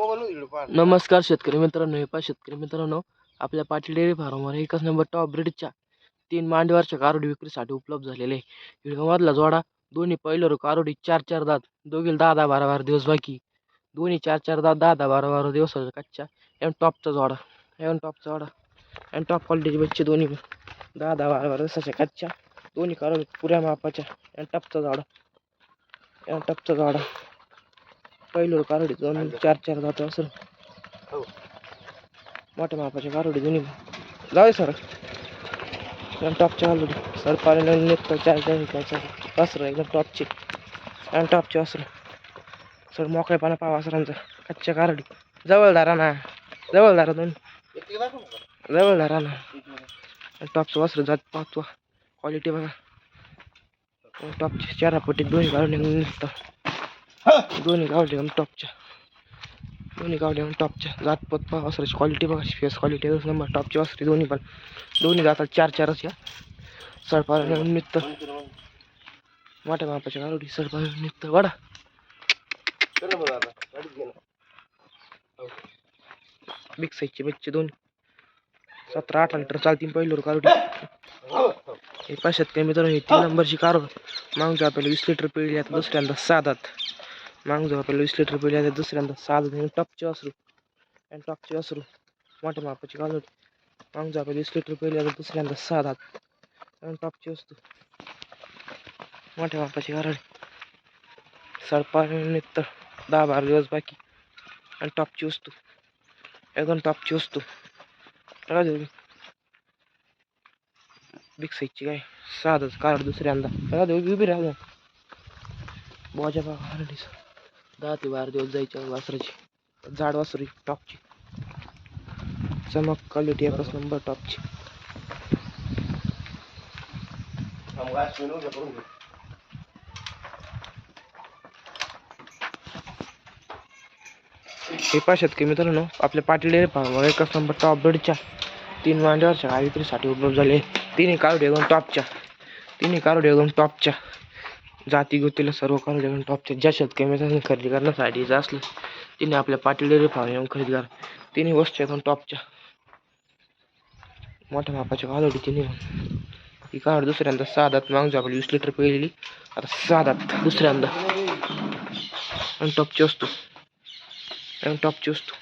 नमस्कार शेतकरी मित्रांनो हे पा शेतकरी मित्रांनो. आपल्या पाटील डेअरी फार्मवर एकच नंबर टॉप ब्रीडच्या तीन मांडीवरच्या कारोडी विक्रीसाठी उपलब्ध झालेले आहे. हिळगावातला जोडा दोन्ही पहिलं कारोडी चार चार दात दोघील दहा दहा बारा बारा दिवस बाकी. दोन्ही चार चार दात दहा दहा बारा बारा दिवस कच्च्या एम टॉपचा जोडा एम टॉपचा जोडा एम टॉप क्वालिटीचे बच्चे दोन्ही दहा दहा बारा बारा दिवसाच्या कच्च्या दोन्ही कारोडी पुऱ्या मापाच्या एम टॉपचा जोडा एम टॉपचा जोडा. पहिलं कारोडी दोन चार चार दात असेल मोठ्या मापाच्या कारोडी दोन्ही जाऊ सर टॉपच्या कारोडी सर पाणी निघतो चार चार वासरं एकदम टॉपची. आणि टॉपचे वासरं. सर मोकळेपणा पाहा वासरांचा. कच्च्या कारोडी जवळदारा ना. जवळदारा दोन. जवळदारा ना. टॉपचं वासरं जात पाहतो क्वालिटी बघा. टॉपची चारा पट्टीत दोन्ही काढून निघतं दोन्ही गावले टॉपच्या दोन्ही गावले टॉपच्या जातपत पहा वासराची क्वालिटी बघा फेस क्वालिटी एक नंबर टॉपची वासरी दोन्ही पण. दोन्ही जातात चार चारच या. सडपाला निघत मोठ्या मापाच्या गावडी सडपाला निघत वाडा. बिग साईजचे बच्चे दोन सतरा अठरा लिटर चालतील पहिलं कारोडी हे. पाचशेत काही मित्रांनो ही तीन नंबरची कार मागच्या आपल्याला वीस लिटर पिळली आता दुसऱ्यांदा साधात मागजो आपल्याला वीस लिटर पहिले. आता दुसऱ्यांदा साधात टॉपची वासरू. आणि टॉपचे वासरू मोठ्या मापाची कालोडी मागजो आपल्याला वीस लिटर पहिले. आता दुसऱ्यांदा साधात आणि टॉपची वस्तू. मोठ्या मापाची गारडी सडपा निघतं दहा बारा दिवस बाकी. आणि टॉपची वस्तू. एकदम टॉपची वस्तू. टाका बिग साईजची काय? साधच कार दुसऱ्यांदा. टाका उभी राहू बोजा बाबा दहा ते बारा दिवस जायच्या वासराची. जाड वासरी टॉपची. चमक क्वालिटी एकच नंबर टॉपची हे पाशात की मित्रांनो आपल्या पाटील एकच नंबर टॉप ब्रीडच्या तीन मांड्यावरच्या गाय विक्रीसाठी उपलब्ध झाले. तिन्ही कारोडी एकदम टॉपच्या तिन्ही कारोडी एकदम टॉपच्या जाती गोतीला सर्व कारोडी एकदम टॉपच्या ज्या शेतकरी खरेदी करण्यासाठी जर असलं. तिने आपल्या पाटील फार्म येऊन खरेदी करा. तिने वस्तू एकदम टॉपच्या मोठ्या मापाच्या कालोडी तिन्ही पण ही कारोडी दुसऱ्यांदा साधात मागजो आपली वीस लिटर पिळलेली. आता साधात दुसऱ्यांदा. आणि टॉपची वस्तू. आणि टॉपची वस्तू.